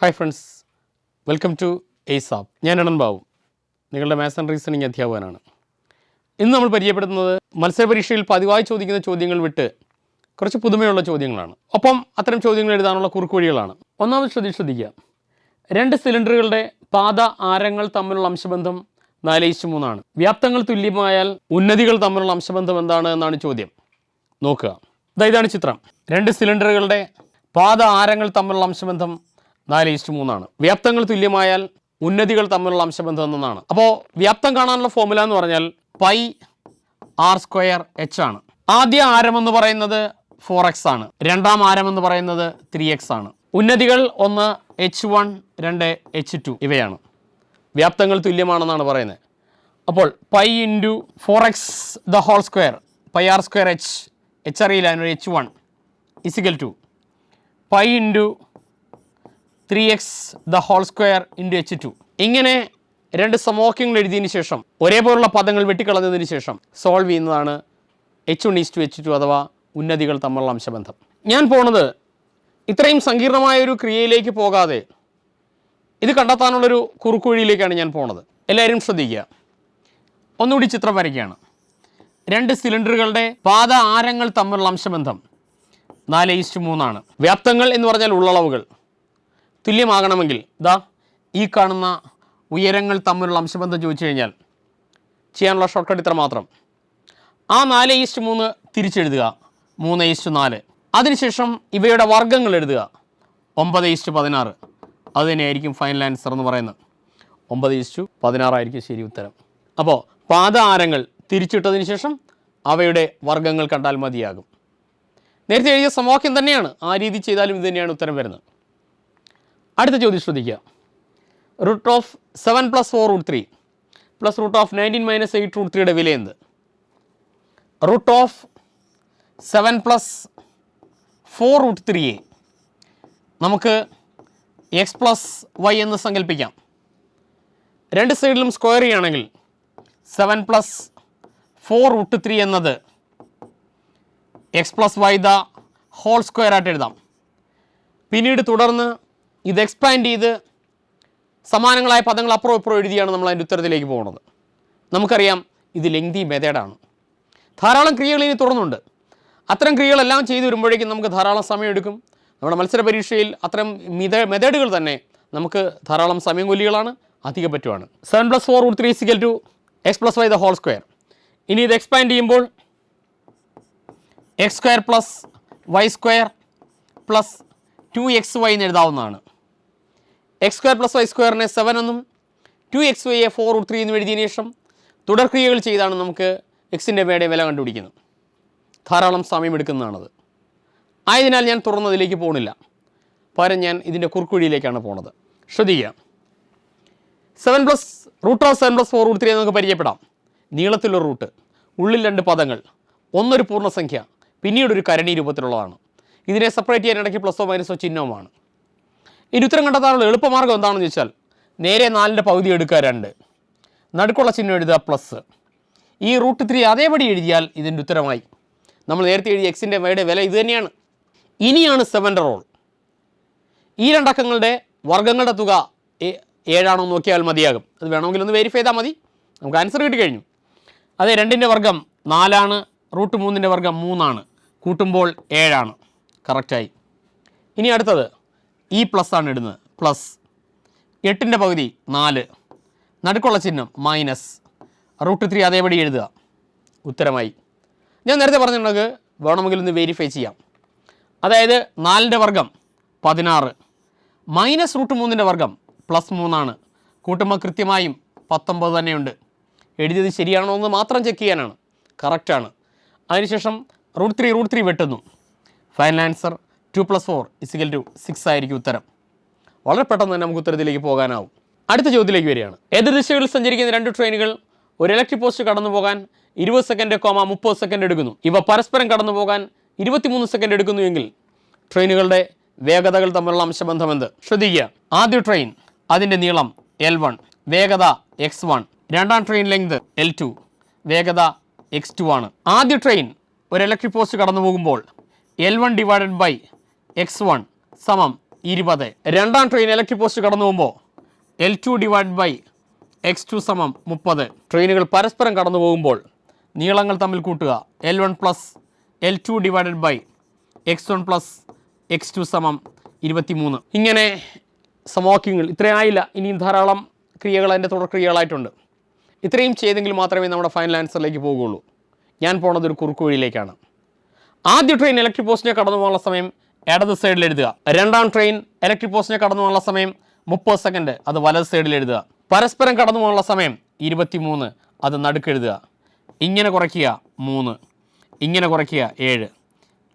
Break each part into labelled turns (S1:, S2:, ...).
S1: Hi friends welcome to എയ്സാപ്പ് ഞാൻ അണൻ ബാബു. നിങ്ങളുടെ മാത്സ് ആൻഡ് റീസണിങ് അധ്യാപകനാണ്. ഇന്ന് നമ്മൾ പരിചയപ്പെടുത്തുന്നത് മത്സരപരീക്ഷയിൽ പതിവായി ചോദിക്കുന്ന ചോദ്യങ്ങൾ വിട്ട് കുറച്ച് പുതുമയുള്ള ചോദ്യങ്ങളാണ്. ഒപ്പം അത്തരം ചോദ്യങ്ങൾ എഴുതാനുള്ള കുറുക്കുവഴികളാണ്. ഒന്നാമത് ശ്രദ്ധി ശ്രദ്ധിക്കുക. രണ്ട് സിലിണ്ടറുകളുടെ പാത ആരങ്ങൾ തമ്മിലുള്ള അംശബന്ധം നാല് ഇഷ്ടു മൂന്നാണ്. വ്യാപ്തങ്ങൾ തുല്യമായാൽ ഉന്നതികൾ തമ്മിലുള്ള അംശബന്ധം എന്താണ് എന്നാണ് ചോദ്യം. നോക്കുക. ഇതാണ് ചിത്രം. രണ്ട് സിലിണ്ടറുകളുടെ പാത ആരങ്ങൾ തമ്മിലുള്ള അംശബന്ധം നാല് ഈസ്റ്റ് മൂന്നാണ്. വ്യാപ്തങ്ങൾ തുല്യമായാൽ ഉന്നതികൾ തമ്മിലുള്ള അംശബന്ധം എന്നാണ് അപ്പോൾ വ്യാപ്തം കാണാനുള്ള ഫോർമുല എന്ന് പറഞ്ഞാൽ പൈ ആർ സ്ക്വയർ എച്ച് ആണ്. ആദ്യ ആരം എന്ന് പറയുന്നത് ഫോർ എക്സ് ആണ്. രണ്ടാം ആരം എന്ന് പറയുന്നത് ത്രീ എക്സ് ആണ്. ഉന്നതികൾ ഒന്ന് എച്ച് വൺ രണ്ട് എച്ച് ടു ഇവയാണ്. വ്യാപ്തങ്ങൾ തുല്യമാണെന്നാണ് പറയുന്നത്. അപ്പോൾ pi into four X the whole square pi R square H H അറിയില്ല അതിനൊരു H one is equal to pi into three X the whole square into H two ഇങ്ങനെ രണ്ട് സമവാക്യങ്ങൾ എഴുതിയതിന് ശേഷം ഒരേപോലുള്ള പദങ്ങൾ വെട്ടിക്കളഞ്ഞതിന് ശേഷം സോൾവ് ചെയ്യുന്നതാണ് H one is to H two അഥവാ ഉന്നതികൾ തമ്മിലുള്ള അംശബന്ധം. ഞാൻ പോണത് ഇത്രയും സങ്കീർണമായ ഒരു ക്രിയയിലേക്ക് പോകാതെ ഇത് കണ്ടെത്താനുള്ളൊരു കുറുക്കുവഴിയിലേക്കാണ് ഞാൻ പോണത്. എല്ലാവരും ശ്രദ്ധിക്കുക. ഒന്നുകൂടി ചിത്രം വരയ്ക്കുകയാണ്. രണ്ട് സിലിണ്ടറുകളുടെ പാത ആരങ്ങൾ തമ്മിലുള്ള അംശബന്ധം നാല് ഈസ്റ്റ് മൂന്നാണ്. വ്യാപ്തങ്ങൾ എന്ന് പറഞ്ഞാൽ ഉള്ളളവുകൾ. തുല്യമാകണമെങ്കിൽ ഇതാ ഈ കാണുന്ന ഉയരങ്ങൾ തമ്മിലുള്ള അംശബന്ധം ചോദിച്ചു കഴിഞ്ഞാൽ ചെയ്യാനുള്ള ഷോർട്ട് കട്ട് ഇത്ര മാത്രം. ആ നാല് ഈസ്റ്റ് മൂന്ന് തിരിച്ചെഴുതുക. മൂന്ന് ഈസ്റ്റ് നാല്. അതിനുശേഷം ഇവയുടെ വർഗങ്ങൾ എഴുതുക. ഒമ്പത് ഈസ്റ്റ് പതിനാറ്. അത് തന്നെയായിരിക്കും ഫൈനൽ ആൻസർ എന്ന് പറയുന്നത്. ഒമ്പത് ഈസ്റ്റു പതിനാറായിരിക്കും ശരി ഉത്തരം. അപ്പോൾ പാത ആരങ്ങൾ തിരിച്ചിട്ടതിന് ശേഷം അവയുടെ വർഗങ്ങൾ കണ്ടാൽ മതിയാകും. നേരത്തെ എഴുതിയ സമവാക്യം തന്നെയാണ്. ആ രീതി ചെയ്താലും ഇത് തന്നെയാണ് ഉത്തരം വരുന്നത്. അടുത്ത ചോദ്യം ശ്രദ്ധിക്കുക. Root of seven plus four root three plus root of nineteen minus eight root ത്രീയുടെ വില എന്ത് root of seven plus four root ത്രീയെ നമുക്ക് എക്സ് പ്ലസ് വൈ എന്ന് സങ്കല്പിക്കാം രണ്ട് സൈഡിലും സ്ക്വയർ ചെയ്യുകയാണെങ്കിൽ seven plus four root three എന്നത് X plus Y the whole square ആയിട്ട് എഴുതാം. പിന്നീട് തുടർന്ന് ഇത് എക്സ്പാൻഡ് ചെയ്ത് സമാനങ്ങളായ പദങ്ങൾ അപ്പുറം ഇപ്പുറം എഴുതിയാണ് നമ്മൾ അതിന്റെ ഉത്തരത്തിലേക്ക് പോകുന്നത്. നമുക്കറിയാം ഇത് ലെങ്തി മെത്തേഡാണ് ധാരാളം ക്രിയകൾ ഇനി തുടർന്നുണ്ട്. അത്തരം ക്രിയകളെല്ലാം ചെയ്തു വരുമ്പോഴേക്കും നമുക്ക് ധാരാളം സമയം എടുക്കും. നമ്മുടെ മത്സര പരീക്ഷയിൽ അത്തരം മിത മെത്തേഡുകൾ തന്നെ നമുക്ക് ധാരാളം സമയം കൊല്ലികളാണ് അധികം പറ്റുവാണ്. Seven plus four root three equal to X plus Y the whole square ഇനി ഇത് എക്സ്പാൻഡ് ചെയ്യുമ്പോൾ X square plus Y square plus two X Y എന്ന് എഴുതാവുന്നതാണ്. എക്സ് സ്ക്വയർ പ്ലസ് വൈ സ്ക്വയറിനെ സെവൻ എന്നും ടു എക്സ് വൈയെ ഫോർ റൂട്ട് ത്രീ എന്നും എഴുതിയതിനു ശേഷം തുടർക്രിയകൾ ചെയ്താണ് നമുക്ക് എക്സിന്റെ മേടയെ വില കണ്ടുപിടിക്കുന്നത്. ധാരാളം സമയമെടുക്കുന്നതാണത് ആയതിനാൽ ഞാൻ തുറന്നതിലേക്ക് പോകുന്നില്ല പകരം ഞാൻ ഇതിന്റെ കുറുക്കുഴിയിലേക്കാണ് പോണത്. ശ്രദ്ധിക്കുക. Seven plus root of seven plus four root three നമുക്ക് പരിചയപ്പെടാം. നീളത്തിലുള്ള റൂട്ട് ഉള്ളിൽ രണ്ട് പദങ്ങൾ ഒന്നൊരു പൂർണസംഖ്യ പിന്നീട് ഒരു കരണി രൂപത്തിലുള്ളതാണ്. ഇതിനെ സെപ്പറേറ്റ് ചെയ്യാൻ ഇടയ്ക്ക് പ്ലസോ മൈനസോ ചിഹ്നവുമാണ്. ഇനി ഉത്തരം കണ്ടെത്താനുള്ള എളുപ്പമാർഗം എന്താണെന്ന് ചോദിച്ചാൽ നേരെ നാലിന്റെ പകുതി എടുക്കുക രണ്ട്. നടുക്കുള്ള ചിഹ്നം എഴുതുക പ്ലസ് ഈ റൂട്ട് ത്രീ അതേപടി എഴുതിയാൽ ഇതിന്റെ ഉത്തരമായി. നമ്മൾ നേരത്തെ എഴുതിയ എക്സിന്റെ വയുടെ വില ഇത് തന്നെയാണ്. ഇനിയാണ് സെവന്റെ റോൾ ഈ രണ്ടക്കങ്ങളുടെ വർഗങ്ങളുടെ തുക ഏഴാണോ നോക്കിയാൽ മതിയാകും. അത് വേണമെങ്കിൽ ഒന്ന് വെരിഫൈ ചെയ്താൽ മതി. നമുക്ക് ആൻസർ കിട്ടി കഴിഞ്ഞു. അതെ രണ്ടിന്റെ വർഗം നാലാണ്. റൂട്ട് മൂന്നിന്റെ വർഗം മൂന്നാണ്. കൂട്ടുമ്പോൾ ഏഴാണ്. കറക്റ്റായി ഇനി അടുത്തത്. ഈ പ്ലസ് ആണ് ഇടുന്നത്. പ്ലസ് എട്ടിന്റെ പകുതി നാല്. നടുക്കുള്ള ചിഹ്നം മൈനസ് റൂട്ട് ത്രീ അതേപടി എഴുതുക. ഉത്തരമായി. ഞാൻ നേരത്തെ പറഞ്ഞിട്ടുണ്ടെങ്കിൽ വേണമെങ്കിൽ ഒന്ന് വെരിഫൈ ചെയ്യാം. അതായത് നാലിന്റെ വർഗം പതിനാറ്. മൈനസ് റൂട്ട് മൂന്നിന്റെ വർഗം പ്ലസ് മൂന്നാണ്. കൂട്ടുമ്പോൾ കൃത്യമായും പത്തൊമ്പത് തന്നെയുണ്ട്. എഴുതിയത് ശരിയാണോ എന്ന് മാത്രം ചെക്ക് ചെയ്യാനാണ്. കറക്റ്റാണ് അതിനുശേഷം root three root three വെട്ടുന്നു. Final answer two plus four is equal to six ആയിരിക്കും ഉത്തരം. വളരെ പെട്ടെന്ന് തന്നെ നമുക്ക് ഉത്തരത്തിലേക്ക് പോകാനാവും. അടുത്ത ചോദ്യത്തിലേക്ക് വരികയാണ്. എതിർ ദിശകളിൽ സഞ്ചരിക്കുന്ന രണ്ട് ട്രെയിനുകൾ ഒരു ഇലക്ട്രിക് പോസ്റ്റ് കടന്നു പോകാൻ ഇരുപത് സെക്കൻഡ് കോമ മുപ്പത് സെക്കൻഡ് എടുക്കുന്നു. ഇവ പരസ്പരം കടന്നു പോകാൻ ഇരുപത്തിമൂന്ന് സെക്കൻഡ് എടുക്കുന്നു എങ്കിൽ ട്രെയിനുകളുടെ വേഗതകൾ തമ്മിലുള്ള അംശബന്ധം എന്ത്? ശ്രദ്ധിക്കുക. ആദ്യ ട്രെയിൻ അതിന്റെ നീളം എൽ വൺ വേഗത എക്സ് വൺ രണ്ടാം ട്രെയിൻ ലെങ്ത് എൽ ടു വേഗത എക്സ് ടു ആണ്. ആദ്യ ട്രെയിൻ ഒരു ഇലക്ട്രിക് പോസ്റ്റ് കടന്നു പോകുമ്പോൾ L one divided by X one സമം ഇരുപത്. രണ്ടാം ട്രെയിൻ ഇലക്ട്രിക് പോസ്റ്റ് കടന്നു പോകുമ്പോൾ L two divide by X two സമം മുപ്പത്. ട്രെയിനുകൾ പരസ്പരം കടന്നു പോകുമ്പോൾ നീളങ്ങൾ തമ്മിൽ കൂട്ടുക. L one plus L two divided by X one plus X two സമം ഇരുപത്തി മൂന്ന് ഇങ്ങനെ സമവാക്യങ്ങൾ ഇത്രയും ആയില്ല. ഇനിയും ധാരാളം ക്രിയകൾ അതിന്റെ തുടർക്രിയകളായിട്ടുണ്ട് ഇത്രയും ചെയ്തെങ്കിൽ മാത്രമേ നമ്മുടെ ഫൈനൽ ആൻസറിലേക്ക് പോകുകയുള്ളൂ. ഞാൻ പോണത് ഒരു കുറുക്കുവഴിയിലേക്കാണ് ആദ്യ ട്രെയിൻ ഇലക്ട്രിക് പോസ്റ്റിനെ കടന്നു പോകാനുള്ള സമയം ഇടത് സൈഡിൽ എഴുതുക. രണ്ടാം ട്രെയിൻ ഇലക്ട്രിക് പോസ്റ്റിനെ കടന്നു പോകാനുള്ള സമയം മുപ്പത് സെക്കൻഡ് അത് വലത് സൈഡിൽ എഴുതുക. പരസ്പരം കടന്നു പോകാനുള്ള സമയം ഇരുപത്തി മൂന്ന് അത് നടുക്കെഴുതുക ഇങ്ങനെ കുറയ്ക്കുക. മൂന്ന്. ഇങ്ങനെ കുറയ്ക്കുക. ഏഴ്.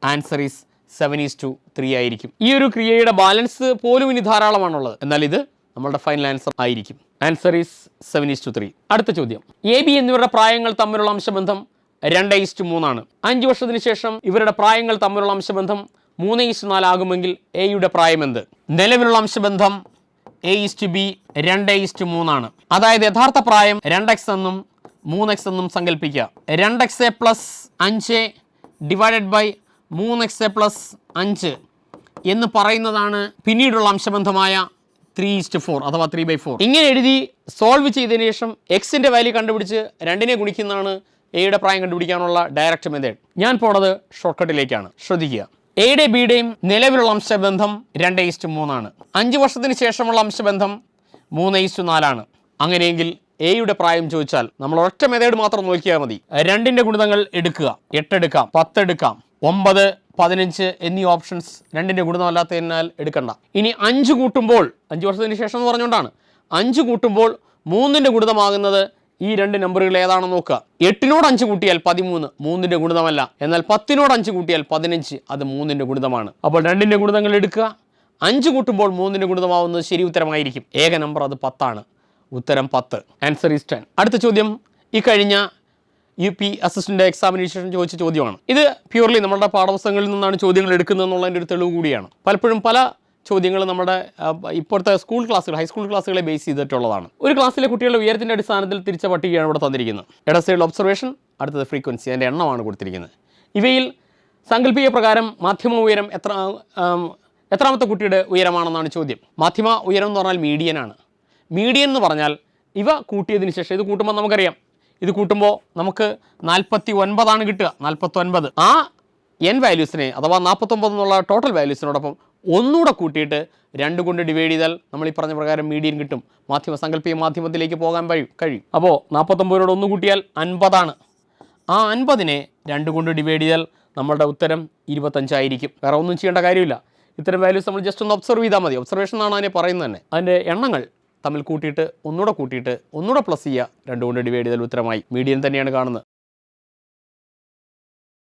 S1: Answer is seven is to three ആയിരിക്കും. ഈ ഒരു ക്രിയയുടെ ബാലൻസ് പോലും ഇനി ധാരാളമാണുള്ളത്. എന്നാൽ ഇത് നമ്മളുടെ ഫൈനൽ ആൻസർ ആയിരിക്കും. Answer is seven is to three അടുത്ത ചോദ്യം. എ ബി എന്നിവരുടെ പ്രായങ്ങൾ തമ്മിലുള്ള അംശബന്ധം രണ്ട് ഈസ്റ്റ് മൂന്നാണ്. അഞ്ച് വർഷത്തിന് ശേഷം ഇവരുടെ പ്രായങ്ങൾ തമ്മിലുള്ള അംശബന്ധം മൂന്ന് ഈസ്റ്റ് നാലാകുമെങ്കിൽ എയുടെ പ്രായം എന്ത്? നിലവിലുള്ള അംശബന്ധം എ ഈസ്റ്റ് ബി രണ്ട് ഈസ്റ്റ് മൂന്നാണ്. അതായത് യഥാർത്ഥ പ്രായം രണ്ട് എക്സ് എന്നും മൂന്ന് എക്സ് എന്നും സങ്കല്പിക്കുക രണ്ട് എക്സ് എ പ്ലസ് അഞ്ച് ഡിവൈഡഡ് ബൈ മൂന്ന് എക്സ് എ പ്ലസ് അഞ്ച് എന്ന് പറയുന്നതാണ് പിന്നീടുള്ള അംശബന്ധമായ ത്രീ ഇസ്റ്റ് ഫോർ അഥവാ ത്രീ ബൈ ഫോർ ഇങ്ങനെ എഴുതി സോൾവ് ചെയ്തതിന് ശേഷം എക്സിന്റെ വാല്യൂ കണ്ടുപിടിച്ച് രണ്ടിനെ ഗുണിക്കുന്നതാണ് എയുടെ പ്രായം കണ്ടുപിടിക്കാനുള്ള ഡയറക്റ്റ് മെത്തേഡ് ഞാൻ പോണത് ഷോർട്ട് കട്ടിലേക്കാണ് ശ്രദ്ധിക്കുക. എയുടെ ബിയുടെയും നിലവിലുള്ള അംശബന്ധം രണ്ട് ഈസ്റ്റ് മൂന്നാണ്. അഞ്ച് വർഷത്തിന് ശേഷമുള്ള അംശബന്ധം മൂന്ന് ഈസ്റ്റ് നാലാണ്. അങ്ങനെയെങ്കിൽ എയുടെ പ്രായം ചോദിച്ചാൽ നമ്മൾ ഒറ്റ മെതേഡ് മാത്രം നോക്കിയാൽ മതി. രണ്ടിന്റെ ഗുണിതങ്ങൾ എടുക്കുക. എട്ടെടുക്കാം പത്തെടുക്കാം ഒമ്പത് പതിനഞ്ച് എന്നീ ഓപ്ഷൻസ് രണ്ടിന്റെ ഗുണിതമല്ലാത്തതിനാൽ എടുക്കണ്ട. ഇനി അഞ്ച് കൂട്ടുമ്പോൾ അഞ്ച് വർഷത്തിന് ശേഷം എന്ന് പറഞ്ഞുകൊണ്ടാണ്. അഞ്ച് കൂട്ടുമ്പോൾ മൂന്നിന്റെ ഗുണിതമാകുന്നത് ഈ രണ്ട് നമ്പറുകൾ ഏതാണെന്ന് നോക്കുക. എട്ടിനോട് അഞ്ച് കൂട്ടിയാൽ പതിമൂന്ന് മൂന്നിന്റെ ഗുണിതമല്ല. എന്നാൽ പത്തിനോട് അഞ്ച് കൂട്ടിയാൽ പതിനഞ്ച് അത് മൂന്നിന്റെ ഗുണിതമാണ്. അപ്പോൾ രണ്ടിന്റെ ഗുണിതങ്ങൾ എടുക്കുക. അഞ്ച് കൂട്ടുമ്പോൾ മൂന്നിന്റെ ഗുണിതമാവുന്നത് ശരി ഉത്തരമായിരിക്കും. ഏക നമ്പർ അത് പത്താണ്. ഉത്തരം പത്ത്. ആൻസർ ഈസ് ടെൻ അടുത്ത ചോദ്യം. ഈ കഴിഞ്ഞ യു പി അസിസ്റ്റന്റ് എക്സാമിനേഷൻ ചോദിച്ച ചോദ്യമാണ്. ഇത് പ്യൂർലി നമ്മുടെ പാഠപുസ്തകങ്ങളിൽ നിന്നാണ് ചോദ്യങ്ങൾ എടുക്കുന്നത് എന്നുള്ളതിന്റെ ഒരു തെളിവ് കൂടിയാണ്. പലപ്പോഴും പല ചോദ്യങ്ങൾ നമ്മുടെ ഇപ്പോഴത്തെ സ്കൂൾ ക്ലാസ്സുകൾ ഹൈസ്കൂൾ ക്ലാസ്സുകളെ ബേസ് ചെയ്തിട്ടുള്ളതാണ്. ഒരു ക്ലാസ്സിലെ കുട്ടികളുടെ ഉയരത്തിന്റെ അടിസ്ഥാനത്തിൽ തിരിച്ച പട്ടികയാണ് ഇവിടെ തന്നിരിക്കുന്നത്. ഇട സൈഡിൽ ഒബ്സർവേഷൻ അടുത്തത് ഫ്രീക്വൻസി അതിന്റെ എണ്ണമാണ് കൊടുത്തിരിക്കുന്നത്. ഇവയിൽ സാങ്കല്പിക പ്രകാരം മാധ്യമ ഉയരം എത്ര എത്രാമത്തെ കുട്ടിയുടെ ഉയരമാണെന്നാണ് ചോദ്യം. മാധ്യമ ഉയരം എന്ന് പറഞ്ഞാൽ മീഡിയനാണ് മീഡിയൻ എന്ന് പറഞ്ഞാൽ ഇവ കൂട്ടിയതിന് ശേഷം ഇത് കൂട്ടുമ്പോൾ നമുക്കറിയാം. ഇത് കൂട്ടുമ്പോൾ നമുക്ക് നാൽപ്പത്തി ഒൻപതാണ് കിട്ടുക നാൽപ്പത്തൊൻപത് ആ എൻ വാല്യൂസിനെ അഥവാ നാൽപ്പത്തൊമ്പത് എന്നുള്ള ടോട്ടൽ വാല്യൂസിനോടൊപ്പം ഒന്നുകൂടെ കൂട്ടിയിട്ട് രണ്ടു കൊണ്ട് ഡിവൈഡ് ചെയ്താൽ നമ്മൾ ഈ പറഞ്ഞ പ്രകാരം മീഡിയൻ കിട്ടും. മാധ്യമ സങ്കല്പിക മാധ്യമത്തിലേക്ക് പോകാൻ കഴിയും. കഴിയും അപ്പോൾ നാൽപ്പത്തൊമ്പതിനോട് ഒന്ന് കൂട്ടിയാൽ അൻപതാണ്. ആ അൻപതിനെ രണ്ട് കൊണ്ട് ഡിവൈഡ് ചെയ്താൽ നമ്മളുടെ ഉത്തരം ഇരുപത്തഞ്ചായിരിക്കും. വേറെ ഒന്നും ചെയ്യേണ്ട കാര്യമില്ല. ഇത്തരം വാല്യൂസ് നമ്മൾ ജസ്റ്റ് ഒന്ന് ഒബ്സർവ് ചെയ്താൽ മതി. ഒബ്സർവേഷൻ എന്നാണ് അതിനെ പറയുന്നത് തന്നെ. അതിന്റെ എണ്ണങ്ങൾ തമ്മിൽ കൂട്ടിയിട്ട് ഒന്നുകൂടെ കൂട്ടിയിട്ട് ഒന്നുകൂടെ പ്ലസ് ചെയ്യുക രണ്ടു കൊണ്ട് ഡിവൈഡ് ചെയ്താൽ ഉത്തരമായി. മീഡിയം തന്നെയാണ് കാണുന്നത്.